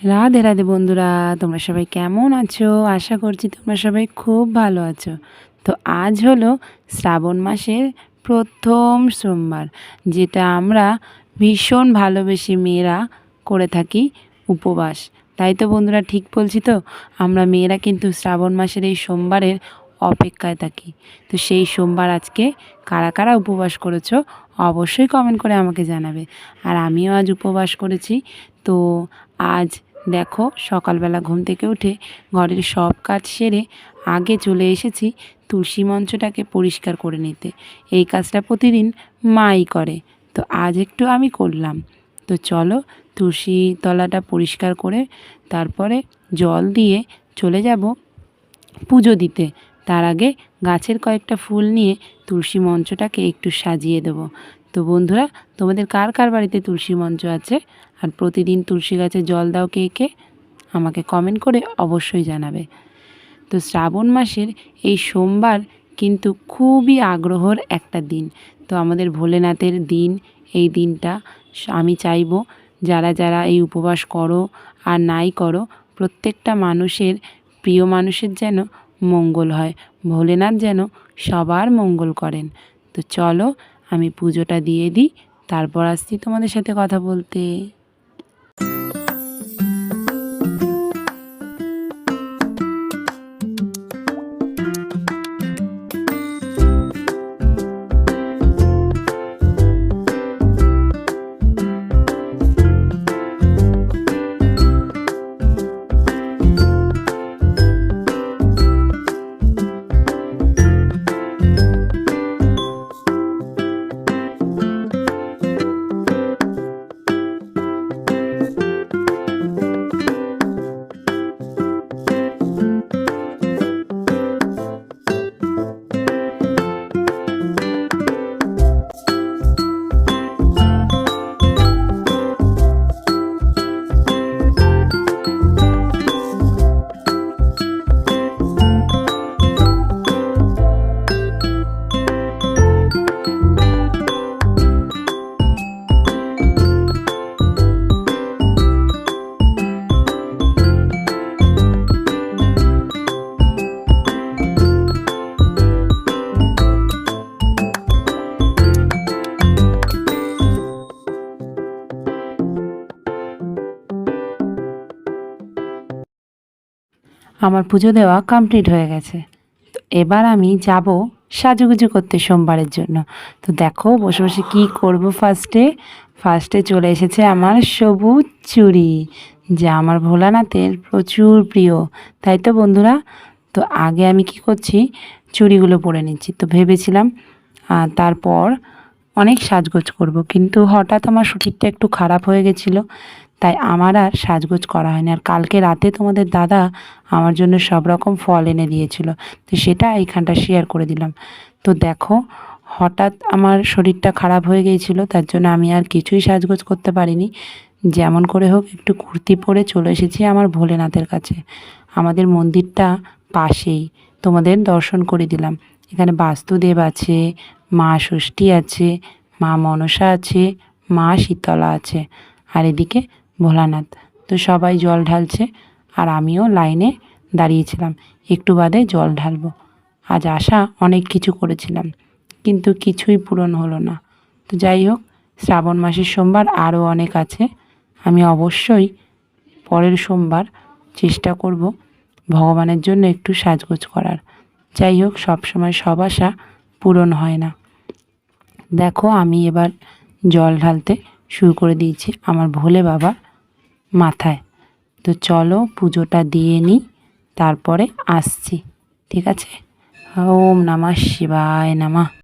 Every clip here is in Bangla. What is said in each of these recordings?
রাধে রাধে বন্ধুরা, তোমরা সবাই কেমন আছো? আশা করছি তোমরা সবাই খুব ভালো আছো। তো আজ হলো শ্রাবণ মাসের প্রথম সোমবার, যেটা আমরা ভীষণ ভালোবেসে মেয়েরা করে থাকি উপবাস। তাই তো বন্ধুরা, ঠিক বলছি তো? আমরা মেয়েরা কিন্তু শ্রাবণ মাসের এই সোমবারের অপেক্ষায় থাকি। তো সেই সোমবার আজকে কারা কারা উপবাস করেছ, অবশ্যই কমেন্ট করে আমাকে জানাবে। আর আমিও আজ উপবাস করেছি। তো আজ দেখো, সকালবেলা ঘুম থেকে উঠে ঘরের সব কাজ সেরে আগে চলে এসেছি তুলসী মঞ্চটাকে পরিষ্কার করে নিতে। এই কাজটা প্রতিদিন মাই করে। তো আজ একটু আমি করলাম। তো চলো তুলসী তলাটা পরিষ্কার করে তারপরে জল দিয়ে চলে যাব পুজো দিতে। তার আগে গাছের কয়েকটা ফুল নিয়ে তুলসী মঞ্চটাকে একটু সাজিয়ে দেব। তো বন্ধুরা, তোমাদের কার কার বাড়িতে তুলসী মঞ্চ আছে? আর প্রতিদিন তুলসী গাছে জল দাও কে কে? আমাকে কমেন্ট করে অবশ্যই জানাবে। তো শ্রাবণ মাসের এই সোমবার কিন্তু খুবই আগ্রহর একটা দিন। তো আমাদের ভোলেনাথের দিন, এই দিনটা আমি চাইব যারা যারা এই উপবাস করো আর নাই করো, প্রত্যেকটা মানুষের, প্রিয় মানুষের যেন মঙ্গল হয়। ভোলেনাথ যেন সবার মঙ্গল করেন। তো চলো আমি পুজোটা দিয়ে দিই তারপর আসছি তোমাদের সাথে কথা বলতে। আমার পুজো দেওয়া কমপ্লিট হয়ে গেছে। তো এবার আমি যাব সাজুগুজু করতে সোমবারের জন্য। তো দেখো বসে বসে কী করব ফার্স্টে ফার্স্টে চলে এসেছে আমার সবুজ চুড়ি, যা আমার ভোলানাথের প্রচুর প্রিয়। তাই তো বন্ধুরা, তো আগে আমি কি করছি? চুড়িগুলো পরে নিচ্ছি। তো ভেবেছিলাম তারপর অনেক সাজগোজ করব, কিন্তু হঠাৎ আমার শরীরটা একটু খারাপ হয়ে গেছিল। তাই আমার আর সাজগোজ করা হয়নি। আর কালকে রাতে তোমাদের দাদা আমার জন্য সব রকম ফল এনে দিয়েছিল। তো সেটা এইখানটা শেয়ার করে দিলাম। তো দেখো, হঠাৎ আমার শরীরটা খারাপ হয়ে গিয়েছিল, তার জন্য আমি আর কিছুই সাজগোজ করতে পারিনি। যেমন করে হোক, একটু কুর্তি পরে চলে এসেছি আমার ভোলেনাথের কাছে। আমাদের মন্দিরটা পাশেই। তোমাদের দর্শন করে দিলাম। এখানে বাস্তুদেব আছে, মা ষষ্ঠী আছে, মা মনসা আছে, মা শীতলা আছে। আর এদিকে ভোলানাথ। তো সবাই জল ঢালছে আর আমিও লাইনে দাঁড়িয়েছিলাম। একটু বাদে জল ঢালবো। আজ আশা অনেক কিছু করেছিলাম, কিন্তু কিছুই পূরণ হলো না। তো যাই হোক, শ্রাবণ মাসের সোমবার আরও অনেক আছে। আমি অবশ্যই পরের সোমবার চেষ্টা করব ভগবানের জন্য একটু সাজগোজ করার। যাই হোক, সবসময় সব আশা পূরণ হয় না। দেখো, আমি এবার জল ঢালতে শুরু করে দিয়েছি। আমার ভোলে বাবার মাথায়। তো চলো পুজোটা দিয়ে নিই তারপরে আসছি ঠিক আছে? ওম নমঃ শিবায় নমঃ।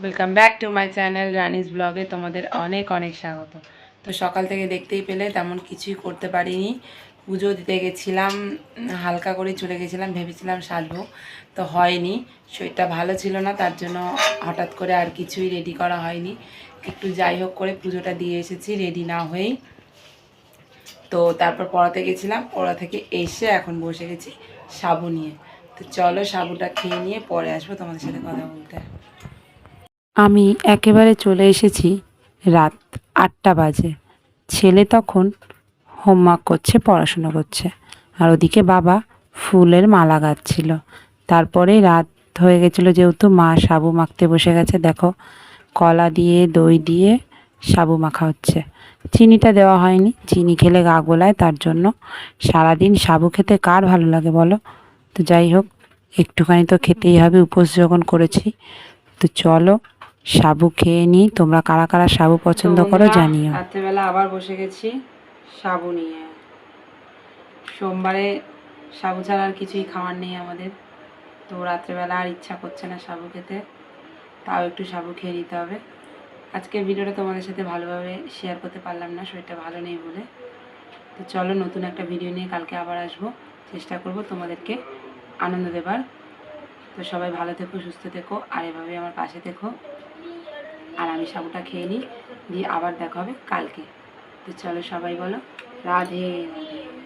Welcome back to my channel Rani's ব্লগে তোমাদের অনেক অনেক স্বাগত। তো সকাল থেকে দেখতেই পেলে তেমন কিছুই করতে পারিনি। পুজো দিতে গেছিলাম, হালকা করে চলে গেছিলাম, ভেবেছিলাম সাজবো তো হয়নি, শরীরটা ভালো ছিল না, তার জন্য হঠাৎ করে আর কিছুই রেডি করা হয়নি। একটু যাই হোক করে পুজোটা দিয়ে এসেছি রেডি না হয়েই। তো তারপর পড়াতে গেছিলাম, পড়া থেকে এসে এখন বসে গেছি সাবু নিয়ে। তো চলো সাবুটা খেয়ে নিয়ে পরে আসব তোমাদের সাথে কথা বলতে। আমি একেবারে চলে এসেছি রাত আটটা বাজে। ছেলে তখন হোমওয়ার্ক করছে, পড়াশোনা করছে। আর ওদিকে বাবা ফুলের মালা গাচ্ছিল। তারপরে রাত হয়ে গেছিল যেহেতু মা সাবু মাখতে বসে গেছে, দেখো কলা দিয়ে, দই দিয়ে সাবু মাখা হচ্ছে। চিনিটা দেওয়া হয়নি, চিনি খেলে গা গোলায়, তার জন্য সারাদিন সাবু খেতে কার ভালো লাগে বলো? তো যাই হোক, একটুখানি তো খেতেই হবে, উপোস যখন করেছি। তো চলো সাবু খেয়ে নিই তোমরা কারা কারা সাবু পছন্দ করো জানিও। রাত্রেবেলা আবার বসে গেছি সাবু নিয়ে। সোমবারে সাবু ছাড়া আর কিছুই খাওয়ার নেই আমাদের। তো রাত্রেবেলা আর ইচ্ছা করছে না সাবু খেতে। তাও একটু সাবু খেয়ে নিতে হবে। আজকের ভিডিওটা তোমাদের সাথে ভালোভাবে শেয়ার করতে পারলাম না শরীরটা ভালো নেই বলে। তো চলো নতুন একটা ভিডিও নিয়ে কালকে আবার আসব। চেষ্টা করব তোমাদেরকে আনন্দ দেবার। তো সবাই ভালো থেকো সুস্থ থেকো আর এভাবে আমার পাশে থেকো। আর আমি সাবুটা খেয়ে নিই, দিয়ে আবার দেখা হবে কালকে। তো চলো সবাই বলো, রাধে। রাধে